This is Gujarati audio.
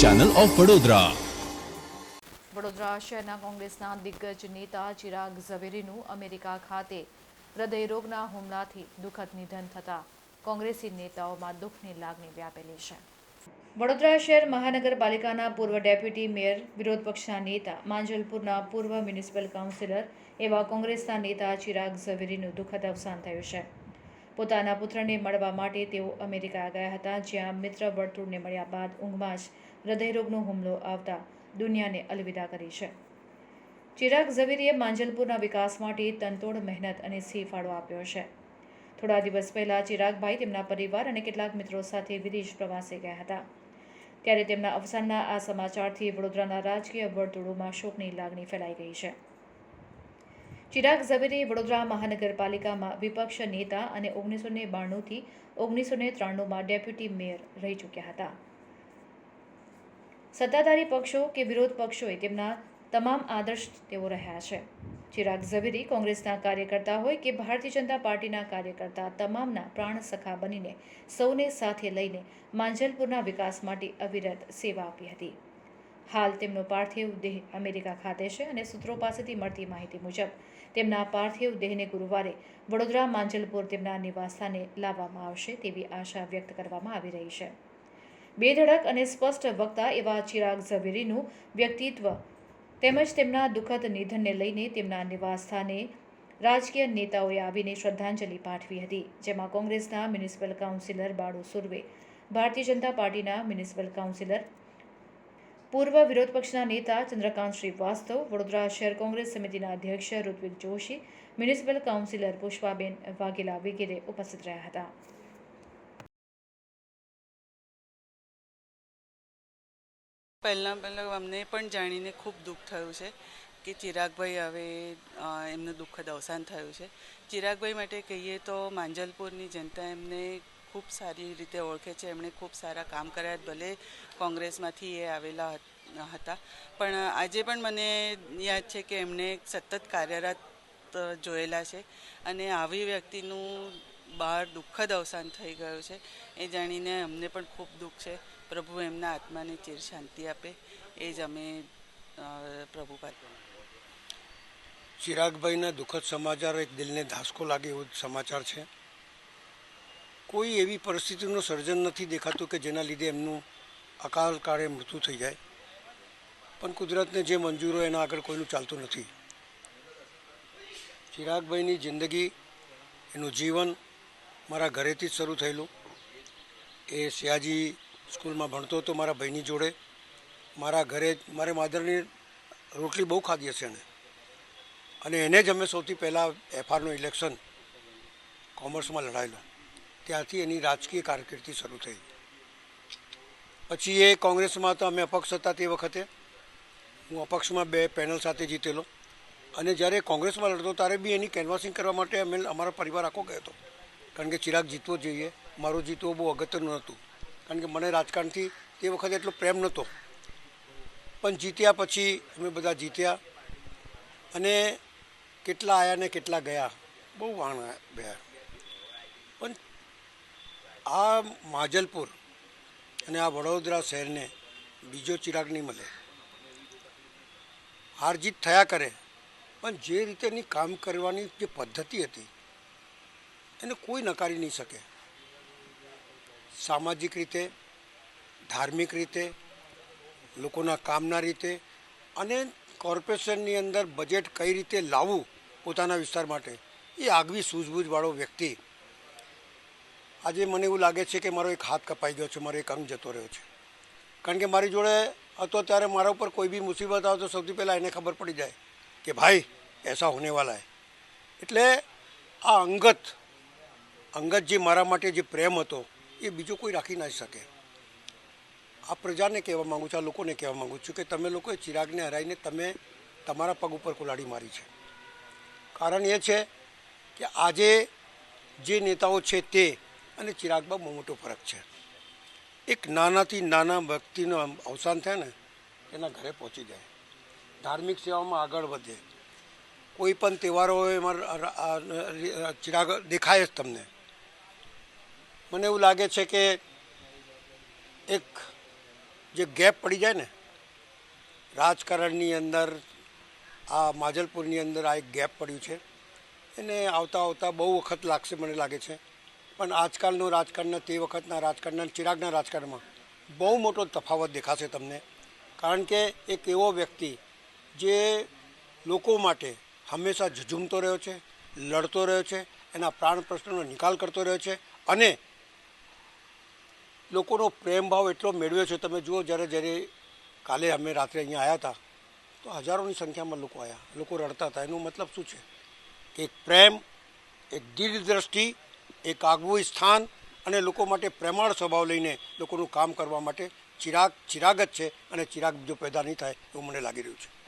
ચેનલ ઓફ વડોદરા વડોદરા શહેરના કોંગ્રેસના દિગ્ગજ નેતા ચિરાગ ઝવેરીનું અમેરિકા ખાતે હૃદયરોગના હુમલાથી દુઃખદ નિધન થતાં કોંગ્રેસી નેતાઓમાં દુઃખની લાગણી વ્યાપેલી છે. વડોદરા શહેર મહાનગરપાલિકાના પૂર્વ ડેપ્યુટી મેયર વિરોધ પક્ષના નેતા, માંજલપુરના પૂર્વ મ્યુનિસિપલ કાઉન્સિલર એવા કોંગ્રેસના નેતા ચિરાગ ઝવેરીનું દુઃખદ અવસાન થયું છે. પોતાના પુત્રને મળવા માટે તેઓ અમેરિકા ગયા હતા, જ્યાં મિત્ર વર્તુળને મળ્યા બાદ ઊંઘમાં જ હૃદયરોગનો હુમલો આવતા દુનિયાને અલવિદા કરી છે. ચિરાગ ઝવેરીએ માંજલપુરના વિકાસ માટે તનતોડ મહેનત અને ફાળો આપ્યો છે. થોડા દિવસ પહેલાં ચિરાગભાઈ તેમના પરિવાર અને કેટલાક મિત્રો સાથે વિદેશ પ્રવાસે ગયા હતા. ત્યારે તેમના અવસાનના આ સમાચારથી વડોદરાના રાજકીય વર્તુળોમાં શોકની લાગણી ફેલાઈ ગઈ છે. ચિરાગ ઝવેરી વડોદરા મહાનગરપાલિકામાં વિપક્ષ નેતા અને ઓગણીસો ને બાણુંથી ઓગણીસો ને ત્રાણુંમાં ડેપ્યુટી મેયર રહી ચૂક્યા હતા. સત્તાધારી પક્ષો કે વિરોધ પક્ષોએ તેમના તમામ આદર્શ તેઓ રહ્યા છે. ચિરાગ ઝવેરી કોંગ્રેસના કાર્યકર્તા હોય કે ભારતીય જનતા પાર્ટીના કાર્યકર્તા તમામના પ્રાણ સખા બનીને સૌને સાથે લઈને માંજલપુરના વિકાસ માટે અવિરત સેવા આપી હતી. હાલ તેમનો પાર્થિવ દેહ અમેરિકા ખાતે છે અને સૂત્રો પાસેથી મળતી માહિતી મુજબ, તેમના પાર્થિવ દેહને ગુરુવારે વડોદરા માંજલપુર તેમના નિવાસસ્થાને લાવવામાં આવશે તેવી આશા વ્યક્ત કરવામાં આવી રહી છે. બેધડક અને સ્પષ્ટ વક્તા એવા ચિરાગ ઝવેરીનું વ્યક્તિત્વ તેમજ તેમના દુઃખદ નિધનને લઈને તેમના નિવાસસ્થાને રાજકીય નેતાઓએ આવીને શ્રદ્ધાંજલિ પાઠવી હતી, જેમાં કોંગ્રેસના મ્યુનિસિપલ કાઉન્સિલર બાળુ સુર્વે, ભારતીય જનતા પાર્ટીના મ્યુનિસિપલ કાઉન્સિલર પૂર્વ વિરોધ પક્ષના નેતા ચંદ્રકાંત શ્રીવાસ્તવ, વડોદરા શહેર કોંગ્રેસ સમિતિના અધ્યક્ષ ઋત્વિક જોશી, મ્યુનિસિપલ કાઉન્સિલર પુષ્પાબેન વાઘેલા વગેરે ઉપસ્થિત રહ્યા હતા. પહેલાં પહેલાં અમને પણ જાણીને ખૂબ દુઃખ થયું છે કે ચિરાગભાઈ હવે એમનું દુઃખદ અવસાન થયું છે. ચિરાગભાઈ માટે કહીએ તો માંજલપુરની જનતા એમને ખૂબ સારી રીતે ઓળખે છે. એમણે ખૂબ સારા કામ કર્યા ભલે કોંગ્રેસમાંથી એ આવેલા હતા પણ આજે પણ મને યાદ છે કે એમણે સતત કાર્યરત જોયેલા છે અને આવી વ્યક્તિનું બહાર દુઃખદ અવસાન થઈ ગયું છે. એ જાણીને અમને પણ ખૂબ દુઃખ છે. પ્રભુ એમના આત્માને ચિર શાંતિ આપે. એ જ અમે પ્રભુ પાસે ચિરાગભાઈના દુઃખદ સમાચાર એક દિલને ધાસકો લાગે એવો સમાચાર છે. કોઈ એવી પરિસ્થિતિનું સર્જન નથી દેખાતું કે જેના લીધે એમનું અકાલ કાળે મૃત્યુ થઈ જાય. પણ કુદરતને જે મંજૂર હોય એના આગળ કોઈનું ચાલતું નથી. ચિરાગભાઈની જિંદગી, એનું જીવન મારા ઘરેથી જ શરૂ થયેલું. એ સયાજી સ્કૂલમાં ભણતો હતો મારા ભાઈની જોડે. મારા ઘરે મારે માદરની રોટલી બહુ ખાધી હશે એને. અને એને જ અમે સૌથી પહેલાં એફઆરનું ઇલેક્શન કોમર્સમાં લડાયેલો. ત્યાંથી એની રાજકીય કારકિર્દી શરૂ થઈ. પછી એ કોંગ્રેસમાં તો અમે અપક્ષ હતા તે વખતે. હું અપક્ષમાં બે પેનલ સાથે જીતેલો. અને જ્યારે કોંગ્રેસમાં લડતો ત્યારે બી એની કેનવાસિંગ કરવા માટે અમે અમારો પરિવાર આખો ગયો હતો. કારણ કે ચિરાગ જીતવો જોઈએ. મારો જીતવો બહુ અગત્યનું નહોતું. કારણ કે મને રાજકારણથી તે વખતે એટલો પ્રેમ નહોતો. પણ જીત્યા પછી અમે બધા જીત્યા. અને કેટલા આવ્યા ને કેટલા ગયા, બહુ વાણ ગયા. આ માજલપુર અને આ વડોદરા શહેરને બીજો ચિરાગ નહીં મળે. હારજીત થયા કરે, પણ જે રીતે એની કામ કરવાની જે પદ્ધતિ હતી, એને કોઈ નકારી નહીં શકે. સામાજિક રીતે, ધાર્મિક રીતે, લોકોના કામના રીતે અને કોર્પોરેશનની અંદર બજેટ કઈ રીતે લાવવું પોતાના વિસ્તાર માટે, એ આગવી સૂઝબૂઝવાળો વ્યક્તિ આજે મને એવું લાગે છે કે મારો એક હાથ કપાઈ ગયો છે, મારો એક અંગ જતો રહ્યો છે. કારણ કે મારી જોડે હતો ત્યારે મારા ઉપર કોઈ બી મુસીબત આવે તો સૌથી પહેલાં એને ખબર પડી જાય કે ભાઈ એસા હોને વાલા હે. એટલે આ અંગત અંગત જે મારા માટે જે પ્રેમ હતો, એ બીજો કોઈ રાખી ના શકે. આ પ્રજાને કહેવા માગું છું, આ લોકોને કહેવા માગું છું કે તમે લોકોએ ચિરાગને હરાવીને તમે તમારા પગ ઉપર કુલાડી મારી છે. કારણ એ છે કે આજે જે નેતાઓ છે તે અને ચિરાગમાં બહુ મોટો ફરક છે. એક નાનાથી નાના વ્યક્તિનું અવસાન થાય ને, એના ઘરે પહોંચી જાય. ધાર્મિક સેવામાં આગળ વધે. કોઈ પણ તહેવારો હોય ચિરાગ દેખાય જ તમને. મને એવું લાગે છે કે એક જે ગેપ પડી જાય ને, રાજકારણની અંદર, આ માજલપુરની અંદર આ એક ગેપ પડ્યું છે. એને આવતા આવતા બહુ વખત લાગશે, મને લાગે છે. પણ આજકાલનું રાજકારણના તે વખતના રાજકારણના ચિરાગના રાજકારણમાં બહુ મોટો તફાવત દેખાશે તમને. કારણ કે એક એવો વ્યક્તિ જે લોકો માટે હંમેશા ઝઝૂમતો રહ્યો છે, લડતો રહ્યો છે, એના પ્રાણ પ્રશ્નોનો નિકાલ કરતો રહ્યો છે અને લોકોનો પ્રેમ ભાવ એટલો મેળવ્યો છે. તમે જુઓ જ્યારે જ્યારે કાલે અમે રાત્રે અહીંયા આવ્યા હતા, તો હજારોની સંખ્યામાં લોકો આવ્યા લોકો રડતા હતા. એનો મતલબ શું છે? કે એક પ્રેમ, એક દીર્ઘદ્રષ્ટિ એક આગવું સ્થાન અને લોકો માટે પ્રેમાળ સ્વભાવ લઈને લોકોનું કામ કરવા માટે ચિરાગ ચિરાગ જ છે અને ચિરાગ બીજો પેદા નહીં થાય એવું મને લાગી રહ્યું છે.